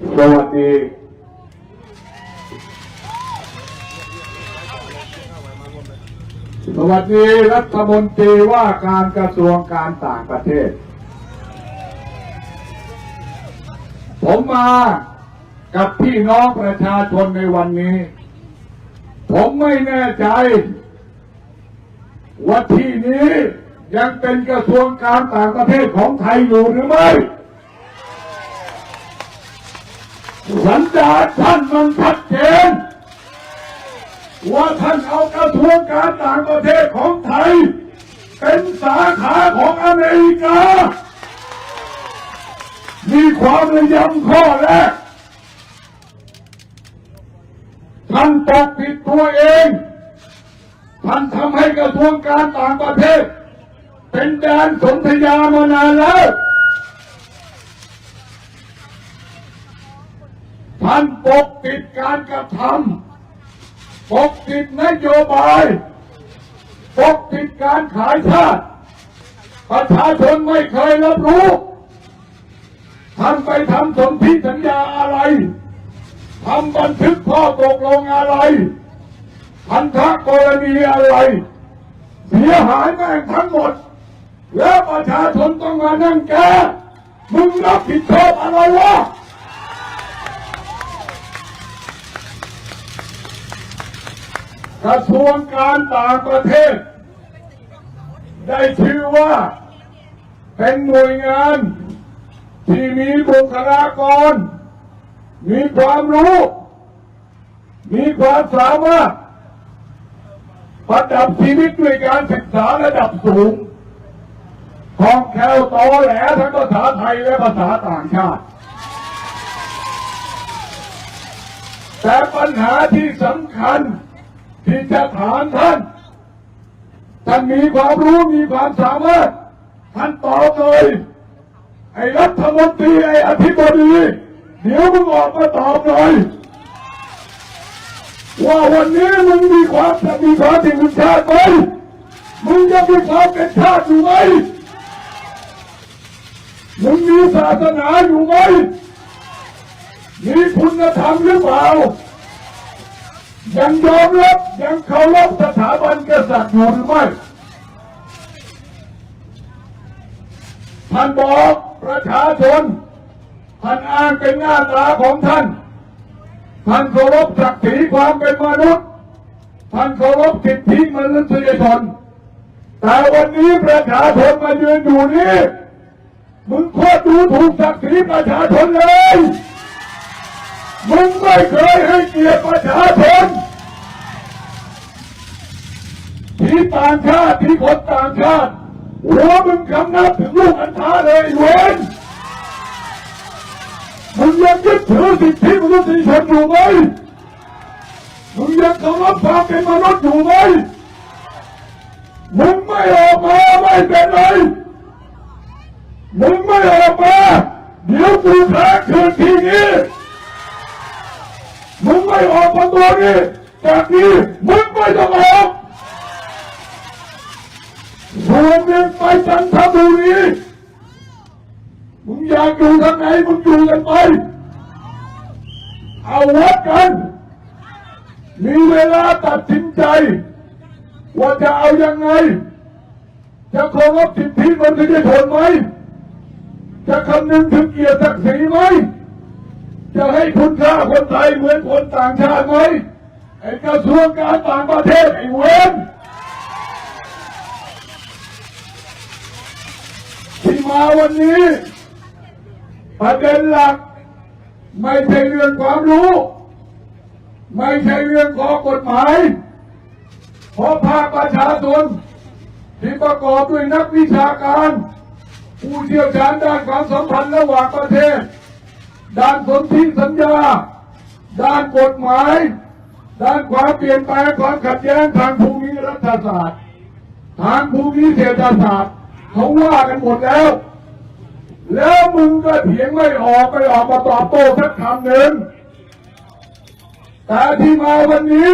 สวัสดีสวัสดีรัฐมนตรีว่าการกระทรวงการต่างประเทศ ผมมากับพี่น้องประชาชนในวันนี้ ผมไม่แน่ใจ ว่าที่นี้ยังเป็นกระทรวงการต่างประเทศของไทยอยู่หรือไม่ สัญญาท่านมันชัดเจนว่าท่านเอากระทรวงการต่างประเทศของไทย เป็นสาขาของอเมริกา มีความระยำข้อแรกท่านปกปิดตัวเอง ท่านทำให้กระทรวงการต่างประเทศ เป็นแดนสนธยามานานแล้ว ท่านปกปิดการกระทำปกปิดนโยบายปกปิดการขายชาติ ประชาชนไม่เคยรับรู้ท่านไปทำสนธิสัญญาอะไรทำบันทึกข้อตกลงอะไรพันธกรณีอะไร เสียหายแม่งทั้งหมด แล้วประชาชนต้องมานั่งแกมึงรับผิดชอบอะไรวะ กระทรวงการต่างประเทศ ได้ชื่อว่า เป็นหน่วยงาน ที่มีบุคลากร มีความรู้ มีความสามารถประดับชีวิตด้วยการศึกษาระดับสูงคล่องแคล่วตอแหลทั้งภาษาไทยและภาษาต่างชาติ แต่ปัญหาที่สำคัญ ที่จะถามท่านท่านมีความรู้มีความสามารถ ท่านตอบเลยไอ้รัฐมนตรีไอ้อธิบดี เดี๋ยวมึงออกมาตอบหน่อยว่าวันนี้มึงมีความจะมีความเป็นชาติไหมมึงจะมีความเป็นชาติอยู่ไหมมึงมีศาสนาอยู่ไหมมีคุณธรรมหรือเปล่า ยังยอมรับยังเคารพสถาบันกษัตริย์อยู่หรือไม่ท่านบอกประชาชนท่านอ้างเป็นหน้าตาของท่าน ท่านเคารพศักดิ์ศรีความเป็นมนุษย์ ท่านเคารพสิทธิมนุษยชน แต่วันนี้ประชาชนมายืนอยู่นี่ มึงโคตรดูถูกศักดิ์ศรีประชาชนเลย มึงไม่เคยให้เกียรติประชาชนที่ต่างชาติที่คนต่างชาติหัวมึงคำนับถึงลูกอันธาเลยเว้นมึงยังยึดถือสิทธิมนุษยชนอยู่ไหมมึงยังเคารพความเป็นมนุษย์อยู่ไหมมึงไม่ออกมาไม่เป็นไรมึงไม่ออกมาเดี๋ยวกูแพ้คืนทีนี้ มึงไม่ออกประตูนี้จากนี้มึงไม่ต้องออกส่วนหนึ่งไปจันทบุรีมึงอยากอยู่ทางไหนมึงอยู่กันไปเอาวัดกัน มีเวลาตัดสินใจ ว่าจะเอายังไง จะเคารพสิทธิมนุษยชนไหมจะคำนึงถึงเกียรติศักดิ์ศรีไหม จะให้คุณค่าคนไทยเหมือนคนต่างชาติไหมไอ้กระทรวงการต่างประเทศไอ้เวนที่มาวันนี้ประเด็นหลัก ไม่ใช่เรื่องความรู้ ไม่ใช่เรื่องข้อกฎหมายเพราะภาคประชาชนที่ประกอบด้วยนักวิชาการ ผู้เชี่ยวชาญด้านความสัมพันธ์ระหว่างประเทศ ด้านสนธิสัญญา ด้านกฎหมาย ด้านความเปลี่ยนแปลงความขัดแย้งทางภูมิรัฐศาสตร์ ทางภูมิเศรษฐศาสตร์เขาว่ากันหมดแล้ว แล้วมึงก็เถียงไม่ออกไม่ออกมาตอบโต้สักคำหนึ่งแต่ที่มาวันนี้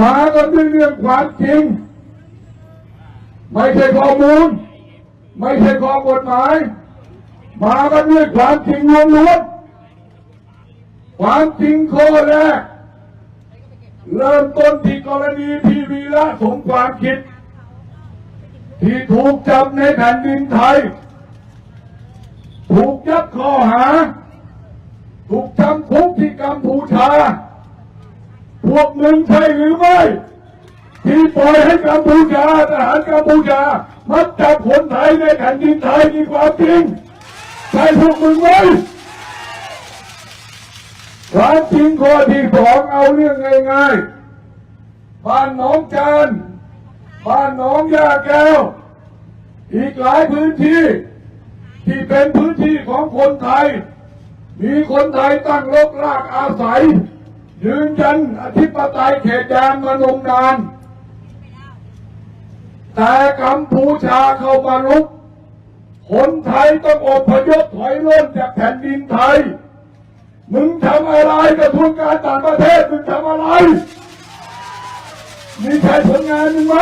มากันด้วยเรื่องความจริง ไม่ใช่ข้อมูล ไม่ใช่ข้อกฎหมาย มากันด้วยความจริงล้วนๆความจริงข้อแรกเริ่มต้นที่กรณีพี่วีระสมความคิด ที่ถูกจับในแผ่นดินไทย ถูกยัดข้อหา ถูกจำคุกที่กัมพูชา พวกมึงใช่หรือไม่ ที่ปล่อยให้กัมพูชาทหารกัมพูชา มัดจับคนไทยในแผ่นดินไทยมีความจริง ช่พวกมึงไหมความจริงข้อที่สองเอาเรื่องง่ายๆ บ้านหนองจานบ้านหนองยาแก้ว อีกหลายพื้นที่ ที่เป็นพื้นที่ของคนไทย มีคนไทยตั้งรกรากอาศัย ยืนยันอธิปไตยเขตแดนมานมนาน แต่กัมพูชาเข้ามาลุก คนไทยต้องอพยพถอยร่นจากแผ่นดินไทย มึงทำอะไรกับทุนการต่างประเทศ มึงทำอะไร มีใครผลงานมึงไหม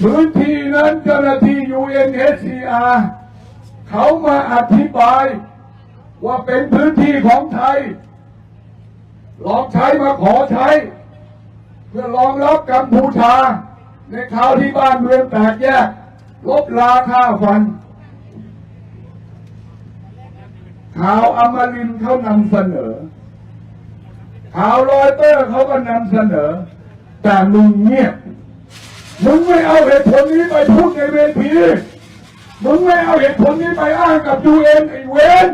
พื้นที่นั้นเจ้าหน้าที่ UNHCR เขามาอธิบายว่าเป็นพื้นที่ของไทย ลองใช้มาขอใช้ เพื่อรองรับกัมพูชา ในคราวที่บ้านเมืองแตกแยกลบลาค่าฟันข่าวอมรินเขานำเสนอข่าวรอยเตอร์เขาก็นำเสนอ แต่มึงเงียบมึงไม่เอาเหตุผลนี้ไปพูดในเวทีมึงไม่เอาเหตุผลนี้ไปอ้างกับยูเอ็นไอเวน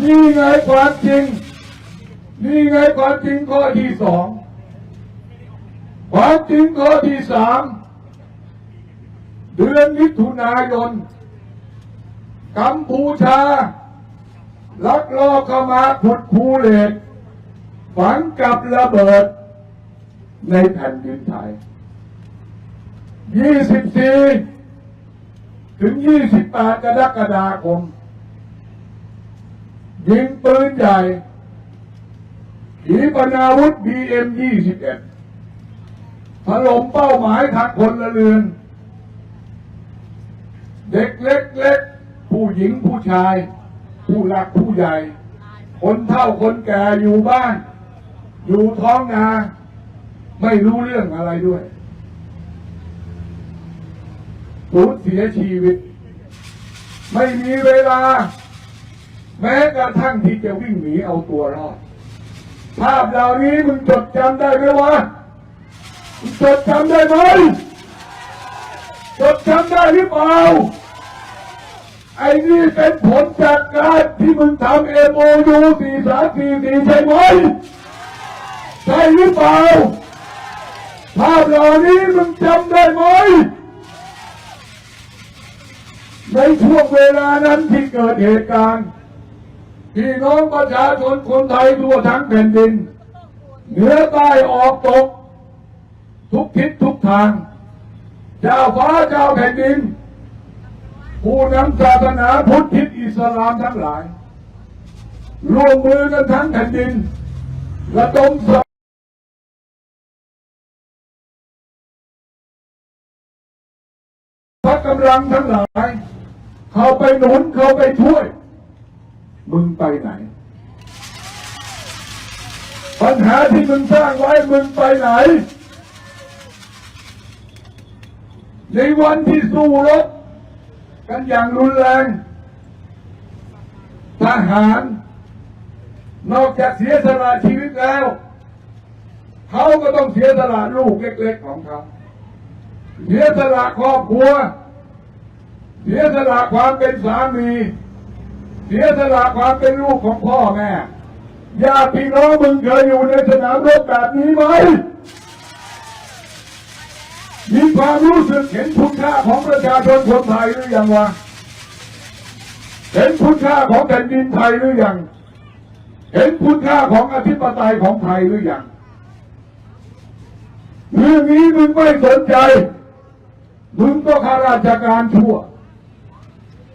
นี่ไงความจริง นี่ไงความจริงข้อที่สอง ความจริงข้อที่สามเดือนมิถุนายน กัมพูชา ลักลอบเข้ามาขุดคูเหล็กฝังกับระเบิด ในแผ่นดินไทย 24 ถึง 28 กรกฎาคม ยิงปืนใหญ่ขีปนาวุธ BM 21 ถล่มเป้าหมายทางพละเรือน เด็กเล็กๆผู้หญิงผู้ชาย ผู้หลักผู้ใหญ่ คนเฒ่าคนแก่อยู่บ้าน อยู่ท้องนา ไม่รู้เรื่องอะไรด้วยสูญเสียชีวิต ไม่มีเวลา แม้กระทั่งที่จะวิ่งหนีเอาตัวรอดภาพเหล่านี้มึงจดจำได้ไหมวะ จดจำได้ไหมจดจำได้หรือเปล่า ไอ้นี่เป็นผลจากการที่มึงทำเอ็มโอยูสี่สามสี่สี่ใช่ไหมใช่หรือเปล่า ภาพเหล่านี้มึงจำได้ไหม ในช่วงเวลานั้นที่เกิดเหตุการณ์พี่น้องประชาชนคนไทยทั่วทั้งแผ่นดิน เหนือใต้ออกตก ทุกทิศทุกทาง เจ้าฟ้าเจ้าแผ่นดิน ผู้นำศาสนาพุทธทิศอิสลามทั้งหลาย ร่วมมือกันทั้งแผ่นดินระดมสพักกำลังทั้งหลาย เขาไปหนุนเขาไปช่วย มึงไปไหน ปัญหาที่มึงสร้างไว้มึงไปไหน ในวันที่สู้รบกันอย่างรุนแรง ทหาร นอกจากเสียสละชีวิตแล้ว เขาก็ต้องเสียสละลูกเล็กๆของเขา เสียสละครอบครัว เสียสละความเป็นสามี เสียสละความเป็นลูกของพ่อแม่ญาติพี่น้องมึงเคยอยู่ในสนามรบแบบนี้ไหม มีความรู้สึกเห็นคุณค่าของประชาชนคนไทยหรือยังวะ เห็นคุณค่าของแผ่นดินไทยหรือยัง เห็นคุณค่าของอธิปไตยของไทยหรือยังเรื่องนี้มึงไม่สนใจ มึงก็ข้าราชการชั่ว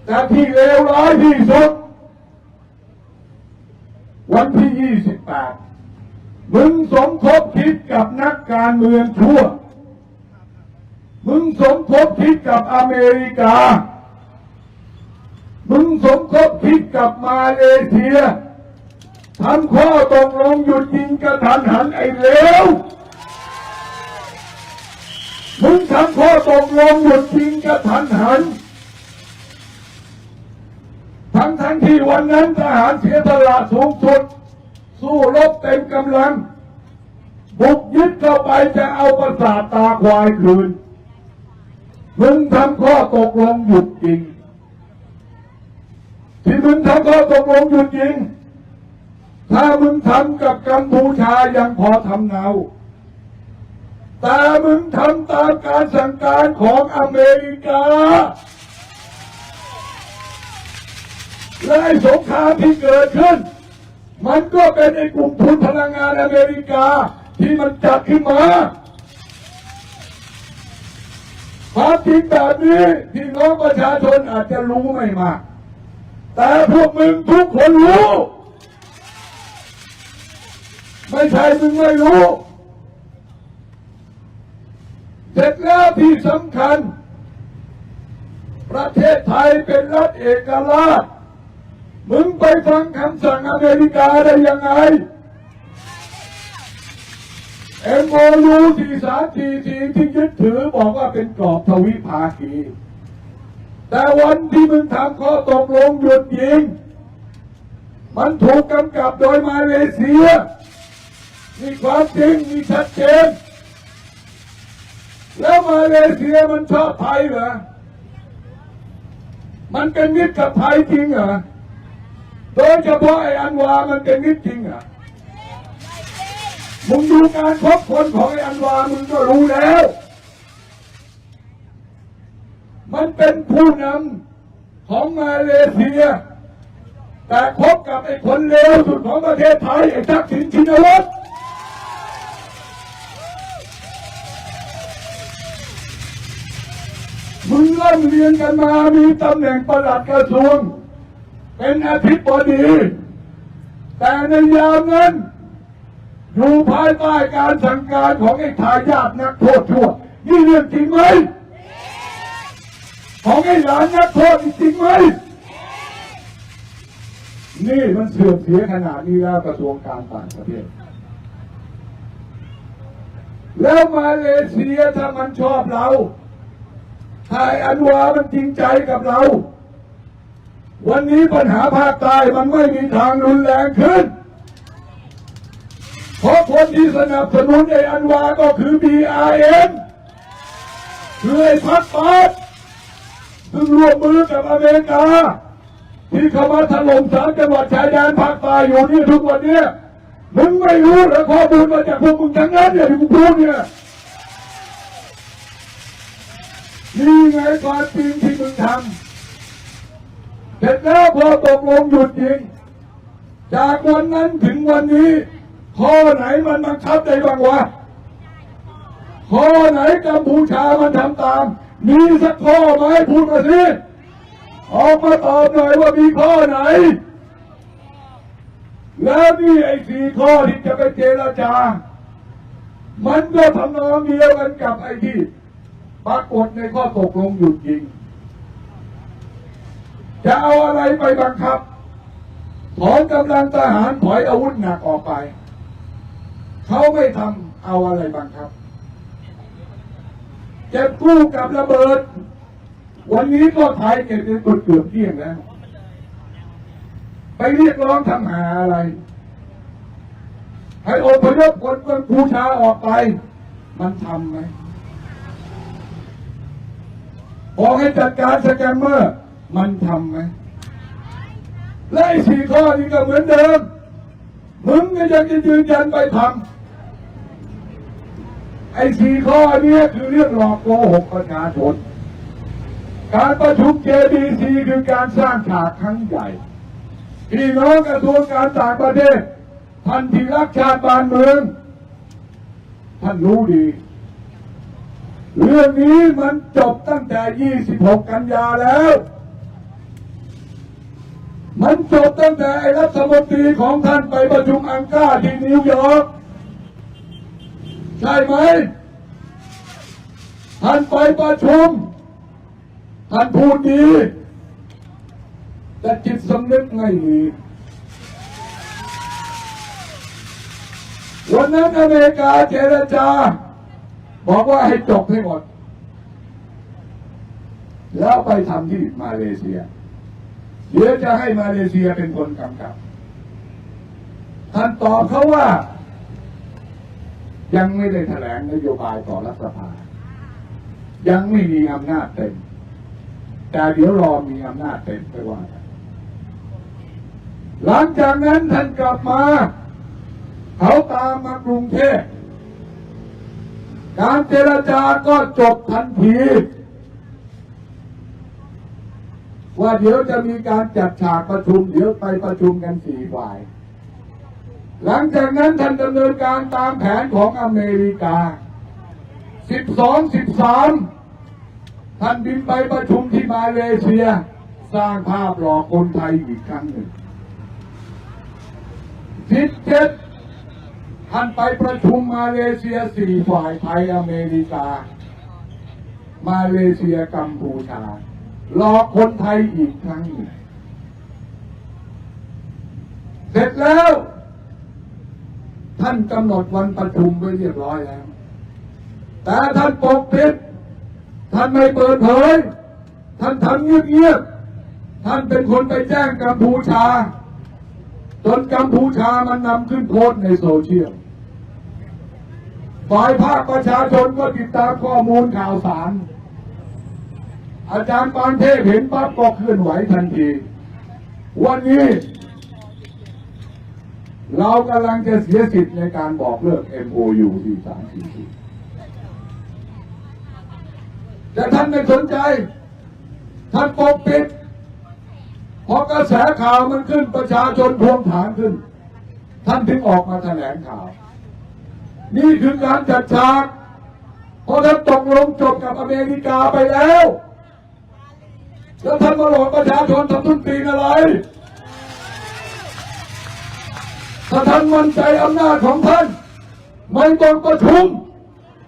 แต่ที่เลวร้ายที่สุด วันที่ 28 มึงสมคบคิดกับนักการเมืองชั่ว มึงสมคบคิดกับอเมริกา มึงสมคบคิดกับมาเลเซียทำข้อตกลงหยุดยิงกระทันหันไอ้เลวมึงทำข้อตกลงหยุดยิงกระทันหัน ทั้งทั้งที่วันนั้นทหารเสียสละสูงสุด สู้รบเต็มกำลัง บุกยึดเข้าไปจะเอาประสาทตาควายคืน มึงทำข้อตกลงหยุดยิง ที่มึงทำข้อตกลงหยุดยิง ถ้ามึงทำกับกัมพูชายังพอทำเนา แต่มึงทำตามการสั่งการของอเมริกา และสงครามที่เกิดขึ้น มันก็เป็นไอ้กลุ่มทุนพลังงานอเมริกาที่มันจัดขึ้นมา ความจริงแบบนี้ที่น้องประชาชนอาจจะรู้ไม่มากแต่พวกมึงทุกคนรู้ ไม่ใช่มึงไม่รู้เสร็จแล้วที่สำคัญ ประเทศไทยเป็นรัฐเอกราช มึงไปฟังคำสั่งอเมริกาได้ยังไง เอ็มโอยูสี่สามสี่สี่ที่ยึดถือบอกว่าเป็นกรอบทวิภาคี แต่วันที่มึงทำข้อตกลงหยุดยิง มันถูกกำกับโดยมาเลเซีย มีความจริงมีชัดเจน แล้วมาเลเซียมันชอบไทยเหรอ มันเป็นมิตรกับไทยจริงเหรอ โดยเฉพาะไอ้อันวามันเป็นมิตรจริงเหรอ มึงดูการคบคนของไอ้อันวามึงก็รู้แล้ว มันเป็นผู้นำของมาเลเซีย แต่คบกับไอ้คนเลวสุดของประเทศไทยไอ้ทักษิณชินวัตรมึงเริ่มเรียนกันมามีตำแหน่งประหลัดกระทรวง เป็นอธิบดี แต่ในยามนั้น อยู่ภายใต้การสั่งการของไอ้ทายาทนักโทษชั่ว นี่เรื่องจริงไหมของไอ้หลานนักโทษจริงไหมนี่มันเสื่อมเสียขนาดนี้แล้วกระทรวงการต่างประเทศ แล้วมาเลเซียถ้ามันชอบเราถ้าไอ้อันวามันจริงใจกับเรา วันนี้ปัญหาภาคใต้มันไม่มีทางรุนแรงขึ้น เพราะคนที่สนับสนุนไอ้อันวาก็คือ BRN คือไอ้พักปาดซึ่งร่วมมือกับอเมริกา ที่เข้ามาถล่มสามจังหวัดชายแดนภาคใต้อยู่นี่ทุกวันนี้มึงไม่รู้เหรอข้อมูลมาจากพวกมึงทั้งนั้นเนี่ยที่กูพูดเนี่ยนี่ไงความจริงที่มึงทำเสร็จแล้วพอตกลงหยุดยิง จากวันนั้นถึงวันนี้ ข้อไหนมันบังคับได้บ้างวะข้อไหนกัมพูชามันทำตาม มีสักข้อไหมพูดมาสิออกมาตอบหน่อยว่ามีข้อไหน แล้วนี่ไอ้สี่ข้อที่จะไปเจรจา มันก็ทำนองเดียวกันกับไอ้ที่ปรากฏในข้อตกลงหยุดยิง จะเอาอะไรไปบังคับถอนกำลังทหารถอยอาวุธหนักออกไป เขาไม่ทำเอาอะไรบังคับเก็บกู้กับระเบิด วันนี้ก็ไทยเก็บเป็นเกือบเที่ยงแล้วไปเรียกร้องทำหาอะไร ให้อพยพคนกัมพูชาออกไป มันทำไหมบอกให้จัดการสแกมเมอร์ มันทำไหมและสี่ข้อนี้ก็เหมือนเดิม มึงก็ยังจะยืนยันไปทำ ไอ้สี่ข้อนี้คือเรื่องหลอกโกหกประชาชน การประชุม JBC คือการสร้างฉากครั้งใหญ่พี่น้องกระทรวงการต่างประเทศท่านที่รักชาติบ้านเมือง ท่านรู้ดี เรื่องนี้มันจบตั้งแต่ 26 กันยาแล้ว มันจบตั้งแต่ไอ้รัฐมนตรีของท่านไปประชุมอังกาที่นิวยอร์ก ช่ไหมท่านไปประชุมท่านพูดดี แต่จิตสำนึกไม่มีวันนั้นอเมริกาเจรจา บอกว่าให้จบให้หมด แล้วไปทำที่มาเลเซีย เดี๋ยวจะให้มาเลเซียเป็นคนกำกับ ท่านตอบเขาว่า ยังไม่ได้แถลงนโยบายต่อรัฐสภา ยังไม่มีอำนาจเต็ม แต่เดี๋ยวรอมีอำนาจเต็มไปว่า หลังจากนั้นท่านกลับมา เขาตามมากรุงเทพการเจรจาก็จบทันทีว่าเดี๋ยวจะมีการจัดฉากประชุม เดี๋ยวไปประชุมกันสี่ฝ่าย หลังจากนั้นท่านดำเนินการตามแผนของอเมริกา 12 13 ท่านบินไปประชุมที่มาเลเซีย สร้างภาพหลอกคนไทยอีกครั้งหนึ่ง 17 ท่านไปประชุมมาเลเซียสี่ฝ่ายไทยอเมริกา มาเลเซียกัมพูชาหลอกคนไทยอีกครั้งหนึ่ง เสร็จแล้ว ท่านกำหนดวันประชุมไว้เรียบร้อยแล้ว แต่ท่านปกปิด ท่านไม่เปิดเผย ท่านทำเงียบๆ ท่านเป็นคนไปแจ้งกัมพูชา จนกัมพูชามันนำขึ้นโพสในโซเชียล ฝ่ายภาคประชาชนก็ติดตามข้อมูลข่าวสาร อาจารย์ปานเทพเห็นปั๊บก็เคลื่อนไหวทันที วันนี้ เรากำลังจะเสียสิทธิ์ในการบอกเลิก MOU ที่สามสี่สี่แต่ท่านไม่สนใจ ท่านปกปิดพอกระแสข่าวมันขึ้นประชาชนทวงถามขึ้น ท่านถึงออกมาแถลงข่าว นี่คือการจัดฉากเพราะท่านตกลงจบกับอเมริกาไปแล้ว แล้วท่านมาหลอกประชาชนทำทุนตีนอะไร ถ้าท่านมั่นใจอำนาจของท่าน ไม่ต้องประชุม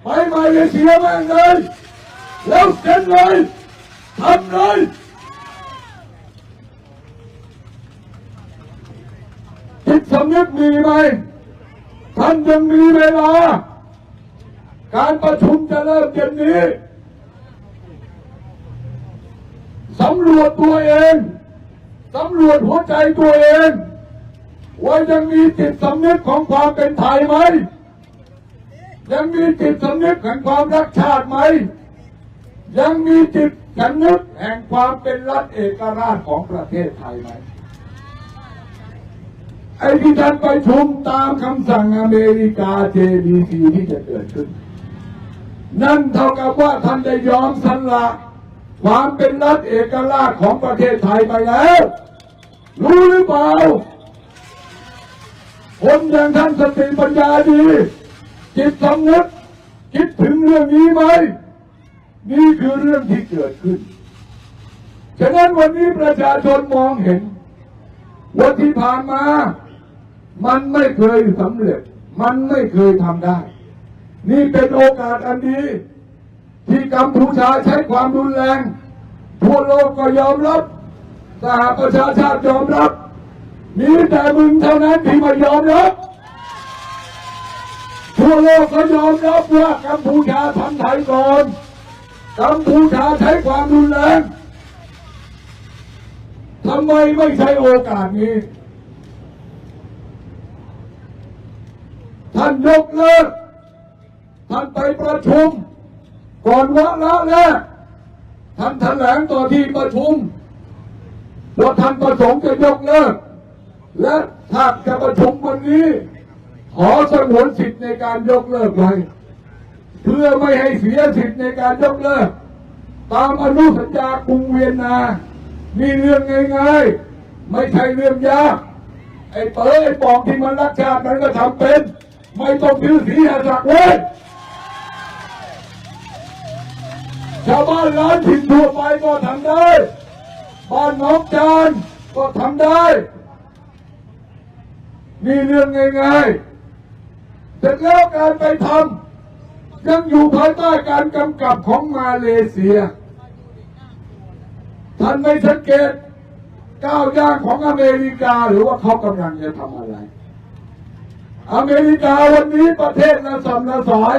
ไปมาเลเซียแม่งเลย แล้วเซ็นเลยทำเลยจิตสำนึกมีไหมท่านยังมีเวลา การประชุมจะเริ่มเย็นนี้สำรวจตัวเอง สำรวจหัวใจตัวเอง ว่ายังมีจิตสำนึกของความเป็นไทยไหม ยังมีจิตสำนึกแห่งความรักชาติไหม ยังมีจิตสำนึกแห่งความเป็นรัฐเอกราชของประเทศไทยไหมไอ้ที่ท่านไปชุมตามคำสั่งอเมริกา JBC ที่จะเกิดขึ้น นั่นเท่ากับว่าท่านได้ยอมสละความเป็นรัฐเอกราชของประเทศไทยไปแล้ว รู้หรือเปล่า คนอย่างท่านสติปัญญาดี จิตสำนึกคิดถึงเรื่องนี้ไหม นี่คือเรื่องที่เกิดขึ้น ฉะนั้นวันนี้ประชาชนมองเห็นว่าที่ผ่านมา มันไม่เคยสำเร็จ มันไม่เคยทำได้ นี่เป็นโอกาสอันดีที่กัมพูชาใช้ความรุนแรง ทั่วโลกก็ยอมรับสหประชาชาติยอมรับ มีแต่มึงเท่านั้นที่ไม่ยอมรับทั่วโลกก็ยอมรับว่ากัมพูชาทำไทยก่อนกัมพูชาใช้ความรุนแรงทำไมไม่ใช้โอกาสนี้ ท่านยกเลิกท่านไปประชุม ก่อนวาระแรกท่านแถลงต่อที่ประชุมว่าท่านประสงค์จะยกเลิก และถ้าจะประชุมวันนี้ ขอสงวนสิทธิ์ในการยกเลิกไว้เพื่อไม่ให้เสียสิทธิ์ในการยกเลิก ตามอนุสัญญากรุงเวียนนา นี่เรื่องง่ายๆ ไม่ใช่เรื่องยาก ไอ้เป๋อไอ้ปองที่มันรักชาติมันก็ทำเป็น ไม่ต้องถือสีหาสักเว้ยชาวบ้านร้านถิ่นทั่วไปก็ทำได้ บ้านน้องจานก็ทำได้ นี่เรื่องง่ายๆเสร็จแล้วการไปทำยังอยู่ภายใต้การกำกับของมาเลเซีย ท่านไม่สังเกตก้าวย่างของอเมริกาหรือว่าเขากำลังจะทำอะไร อเมริกาวันนี้ประเทศระสำระสาย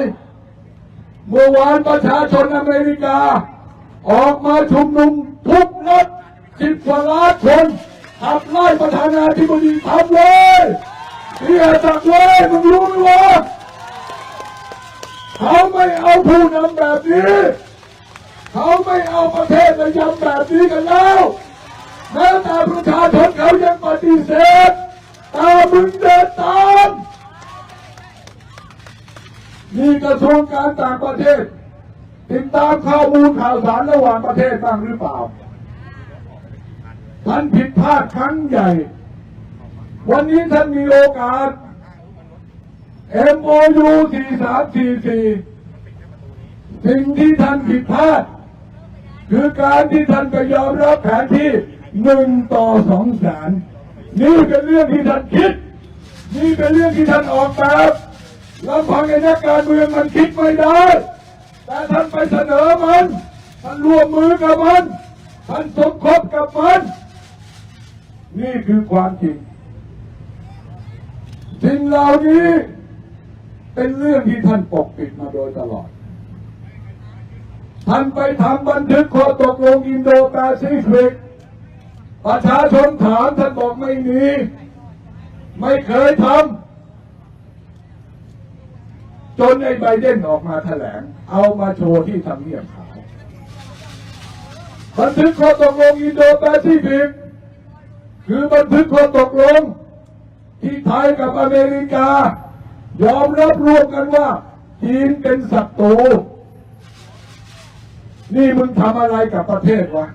เมื่อวานประชาชนอเมริกา ออกมาชุมนุมทุบรถสิบกว่าล้านคนขับไล่ประธานาธิบดีทำเลย เฮียจักเลยมึงรู้ไหมวะเขาไม่เอาผู้นำแบบนี้เขาไม่เอาประเทศระยำแบบนี้กันแล้วแม้แต่ประชาชนเขายังปฏิเสธตามึงเดินตามนี่กระทรวงการต่างประเทศ ติดตามข้อมูลข่าวสารระหว่างประเทศบ้างหรือเปล่าท่านผิดพลาดครั้งใหญ่ วันนี้ท่านมีโอกาส MOU 4344 สิ่งที่ท่านผิดพลาด คือการที่ท่านไปยอมรับแผนที่หนึ่งต่อสองแสนนี่เป็นเรื่องที่ท่านคิด นี่เป็นเรื่องที่ท่านออกแบบลำพังไอ้นักการเมืองมันคิดไม่ได้ แต่ท่านไปเสนอมัน ท่านร่วมมือกับมัน ท่านสมคบกับมัน นี่คือความจริง สิ่งเหล่านี้เป็นเรื่องที่ท่านปกปิดมาโดยตลอด ท่านไปทำบันทึกข้อตกลงอินโดแปซิฟิก ประชาชนถามท่านบอกไม่มี ไม่เคยทำ จนไอ้ไบเดนออกมาแถลง เอามาโชว์ที่ทำเนียบขาวบันทึกข้อตกลงอินโดแปซิฟิก คือบันทึกข้อตกลง ที่ไทยกับอเมริกา ยอมรับร่วมกันว่า จีนเป็นศัตรูนี่มึงทำอะไรกับประเทศวะ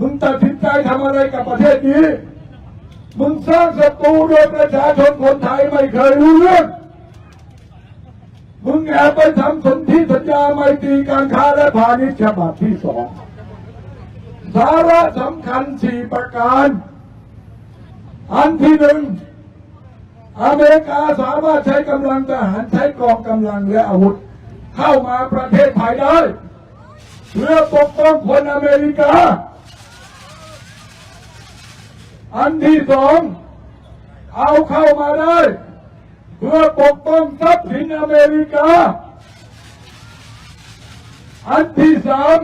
มึงตัดสินใจทำอะไรกับประเทศนี้ มึงสร้างศัตรูโดยประชาชนคนไทยไม่เคยรู้เรื่องมึงแอบไปทำสนธิสัญญาไมตรีการค้าและพาณิชย์ฉบับที่สองสาระสำคัญสี่ประการ อันที่หนึ่งอเมริกาสามารถใช้กำลังทหารใช้กองกำลังและอาวุธ เข้ามาประเทศไทยได้เพื่อปกป้องคนอเมริกา อันที่สองเอาเข้ามาได้ เพื่อปกป้องทรัพย์สินอเมริกา อันที่สาม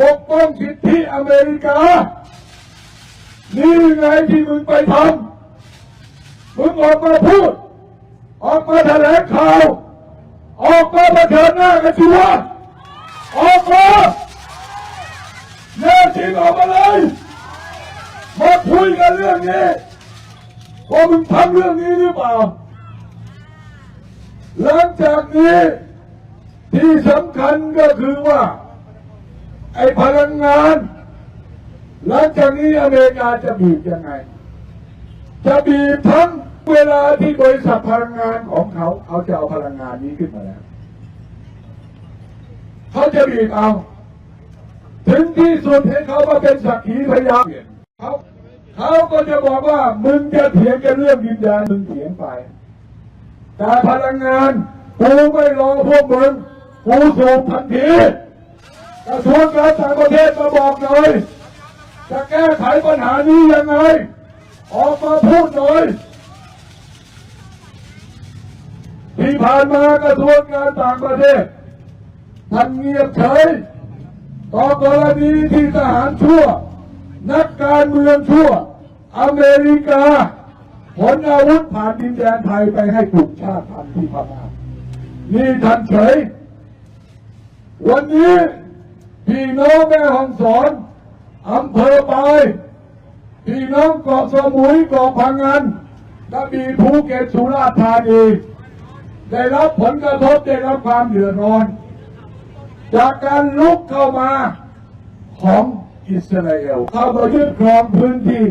ปกป้องสิทธิอเมริกา นี่ไงที่มึงไปทำมึงออกมาพูด ออกมาแถลงข่าว ออกมาเผชิญหน้ากันสิวะออกมาแน่จริงออกมาเลยมาคุยกันเรื่องนี้ว่ามึงทำเรื่องนี้หรือเปล่า หลังจากนี้ที่สำคัญก็คือว่า ไอ้พลังงาน หลังจากนี้อเมริกาจะบีบยังไง จะบีบทั้งเวลาที่บริษัทพลังงานของเขา เขาจะเอาพลังงานนี้ขึ้นมาแล้วเขาจะบีบเอา ถึงที่สุดให้เขามาเป็นสักขีพยานเขาเขาก็จะบอกว่ามึงจะเถียงกันเรื่องดินแดนมึงเถียงไป แต่พลังงานกูไม่รอพวกมึงกูสูบทันทีกระทรวงการต่างประเทศมาบอกหน่อย จะแก้ไขปัญหานี้ยังไง ออกมาพูดหน่อยที่ผ่านมากระทรวงการต่างประเทศท่านเงียบเฉยต่อกรณีที่ทหารชั่ว นักการเมืองชั่ว อเมริกาขนอาวุธผ่านดินแดนไทยไปให้กลุ่มชาติพันธุ์ที่พม่านี่ท่านเฉย วันนี้พี่น้องแม่ฮ่องสอน อำเภอปายพี่น้องเกาะสมุยเกาะพังงานกระบี่ภูเก็ตสุราษฎร์ธานีได้รับผลกระทบได้รับความเดือดร้อน จากการลุกเข้ามาของอิสราเอลเข้ามายึดครองพื้นที่